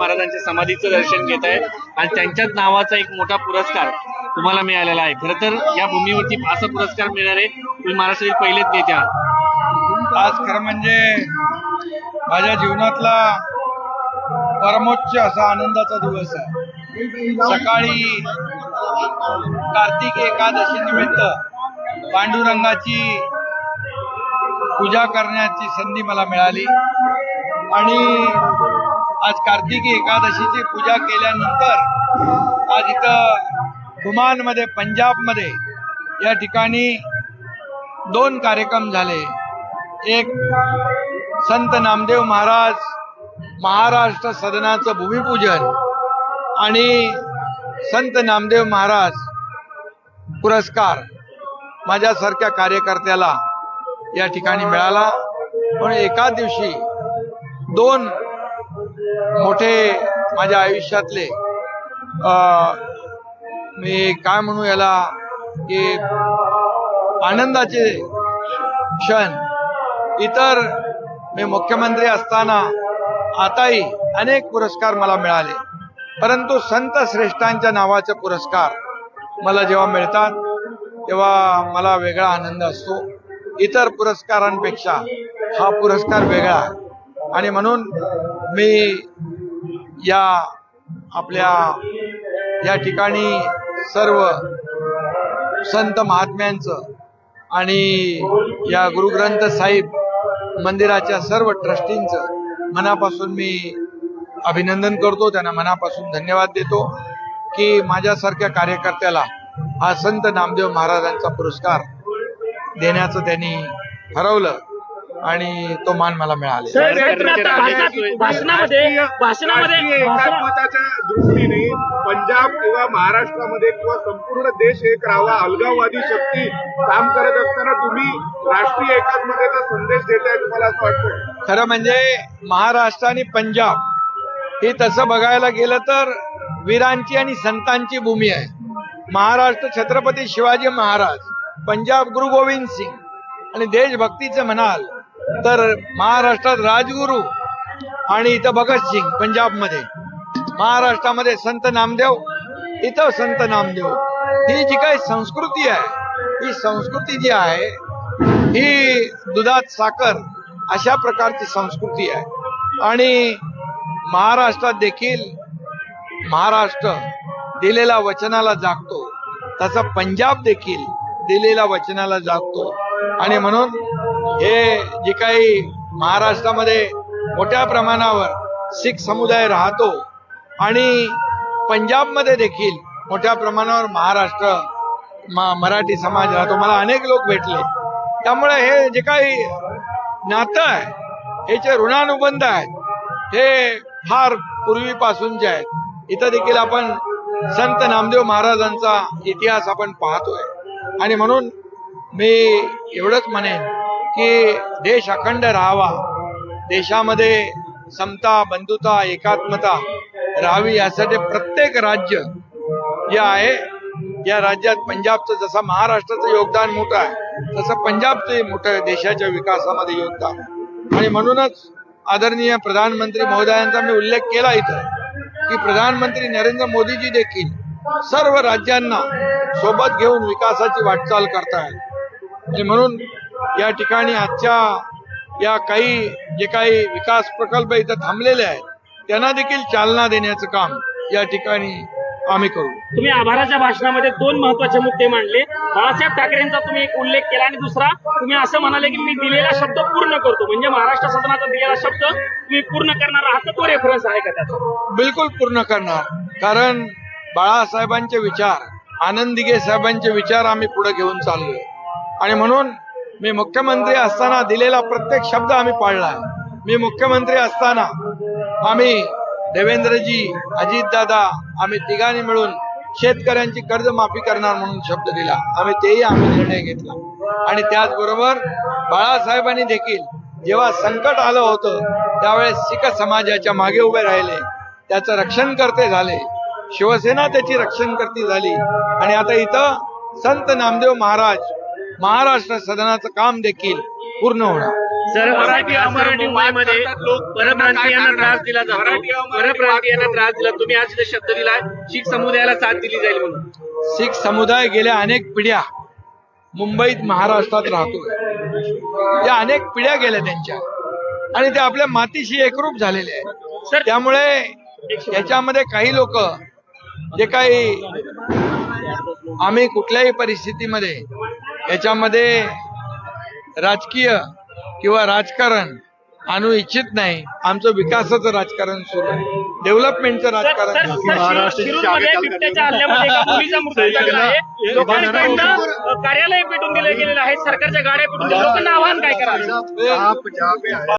महाराजांच्या समाधीचं दर्शन घेत आहे आणि त्यांच्याच नावाचा एक मोठा पुरस्कार तुम्हाला मिळालेला आहे. खरं तर या भूमीवरती असा पुरस्कार मिळणारे तुम्ही महाराष्ट्रातील पहिलेच नेते आहात. आज खरं म्हणजे माझ्या जीवनातला परमोच्च असा आनंदाचा दिवस आहे. सकाळी कार्तिक एकादशी निमित्त पांडुरंगाची पूजा करण्याची संधी मला मिळाली. आणि आज कार्तिकी एकादशीची पूजा केल्यानंतर आज इथं घुमानमध्ये पंजाबमध्ये या ठिकाणी दोन कार्यक्रम झाले. एक संत नामदेव महाराज महाराष्ट्र सदनाचं भूमिपूजन आणि संत नामदेव महाराज पुरस्कार माझ्यासारख्या कार्यकर्त्याला या ठिकाणी मिळाला. पण एका दिवशी दोन मोठे माझ्या आयुष्यातले मी काय म्हणू याला की आनंदाचे क्षण. इतर मी मुख्यमंत्री असताना आताही अनेक पुरस्कार मला मिळाले. परंतु संत श्रेष्ठांच्या नावाचे पुरस्कार मला जेव्हा मिळतात तेव्हा मला वेगळा आनंद असतो. इतर पुरस्कारांपेक्षा हा पुरस्कार वेगळा आहे. आणि म्हणून मी या आपल्या या ठिकाणी सर्व संत महात्म्यांचं आणि या गुरुग्रंथ साहिब मंदिराच्या सर्व ट्रस्टींचं मनापासून मी अभिनंदन करतो. त्यांना मनापासून धन्यवाद देतो की माझ्यासारख्या कार्यकर्त्याला हा संत नामदेव महाराजांचा पुरस्कार देण्याचं त्यांनी ठरवलं. आणि तो मान मला मिळाले. भाषणामध्ये भाषणामध्ये दृष्टीने पंजाब किंवा महाराष्ट्रामध्ये किंवा संपूर्ण देश एक राहावा अलगाववादी शक्ती काम करत असताना तुम्ही राष्ट्रीय एकात्मतेचा संदेश देताय तुम्हाला असं वाटतं खरं म्हणजे महाराष्ट्र आणि पंजाब ही तसं बघायला गेलं तर वीरांची आणि संतांची भूमी आहे. महाराष्ट्र छत्रपती शिवाजी महाराज पंजाब गुरु गोविंद सिंग आणि देशभक्तीचं म्हणाल तर महाराष्ट्रात राजगुरू आणि इथं भगतसिंग पंजाबमध्ये. महाराष्ट्रामध्ये संत नामदेव इथं संत नामदेव. ही जी काही संस्कृती आहे ही संस्कृती जी आहे ही दुधात साखर अशा प्रकारची संस्कृती आहे. आणि महाराष्ट्रात देखील महाराष्ट्र दिलेल्या वचनाला जागतो. तसा पंजाब देखील दिलेल्या वचनाला जागतो. आणि म्हणून हे जे काही महाराष्ट्रामध्ये मोठ्या प्रमाणावर शीख समुदाय राहतो आणि पंजाबमध्ये देखील मोठ्या प्रमाणावर महाराष्ट्र मा- मराठी समाज राहतो. मला अनेक लोक भेटले. त्यामुळे हे जे काही नातं आहे हे जे ऋणानुबंध आहेत हे फार पूर्वीपासूनचे आहेत. इथं देखील आपण संत नामदेव महाराजांचा इतिहास आपण पाहतोय. आणि म्हणून मी एवढंच म्हणेन की देश अखंड राहावा. देशामध्ये समता बंधुता एकात्मता राहावी यासाठी प्रत्येक राज्य जे आहे या राज्यात पंजाबचं जसं महाराष्ट्राचं योगदान मोठं आहे तसं पंजाबचंही मोठं आहे देशाच्या विकासामध्ये योगदान आणि म्हणूनच आदरणीय प्रधानमंत्री महोदयांचा मी उल्लेख केला इथं की प्रधानमंत्री नरेंद्र मोदीजी देखील सर्व राज्यांना सोबत घेऊन विकासाची वाटचाल करतायत. आणि म्हणून या ठिकाणी आजच्या या काही जे काही विकास प्रकल्प इथं थांबलेले आहेत त्यांना देखील चालना देण्याचं काम या ठिकाणी आम्ही करू. तुम्ही आभाराच्या भाषणामध्ये दोन महत्त्वाचे मुद्दे मांडले. बाळासाहेब ठाकरेंचा तुम्ही एक उल्लेख केला आणि दुसरा तुम्ही असं म्हणाले की मी दिलेला शब्द पूर्ण करतो. म्हणजे महाराष्ट्र सदनाचा दिलेला शब्द तुम्ही पूर्ण करणार आहात तो रेफरन्स आहे का त्याचा? बिलकुल पूर्ण करणार. कारण बाळासाहेबांचे विचार आनंद दिघे साहेबांचे विचार आम्ही पुढे घेऊन चाललोय. आणि म्हणून मी मुख्यमंत्री असताना दिलेला प्रत्येक शब्द आम्ही पाळला मी मुख्यमंत्री असताना आम्ही देवेंद्रजी अजितदादा आम्ही तिघांनी मिळून शेतकऱ्यांची कर्जमाफी करणार म्हणून शब्द दिला. आम्ही तेही आम्ही निर्णय घेतला. आणि त्याचबरोबर बाळासाहेबांनी देखील जेव्हा संकट आलं होतं त्यावेळेस सिख समाजाच्या मागे उभे राहिले. त्याचं रक्षण करते झाले. शिवसेना त्याची रक्षण करती झाली. आणि आता इथं संत नामदेव महाराज महाराष्ट्र सदनाचं काम देखील पूर्ण होणार. सर मराठी असं मुंबईमध्ये लोक. परप्रांतीयांना त्रास दिला जातो. परप्रांतीयांना त्रास दिला तुम्ही आज शब्द दिलाय शीख समुदायाला साथ दिली जाईल म्हणून. शीख समुदाय गेल्या अनेक पिढ्या मुंबईत महाराष्ट्रात राहतोय. त्या अनेक पिढ्या गेल्या त्यांच्या. आणि ते आपल्या मातीशी एकरूप झालेले आहेत. सर त्यामुळे याच्यामध्ये काही लोक जे काही आम्ही कुठल्याही परिस्थितीमध्ये याच्यामध्ये राजकीय किंवा राजकारण आणू इच्छित नाही. आमचं विकासाचं राजकारण सुरू आहे. डेव्हलपमेंटचं राजकारण कार्यालय पेटून दिलं गेलेलं आहे. सरकारच्या गाड्या पेटून लोकांना आव्हान काय पे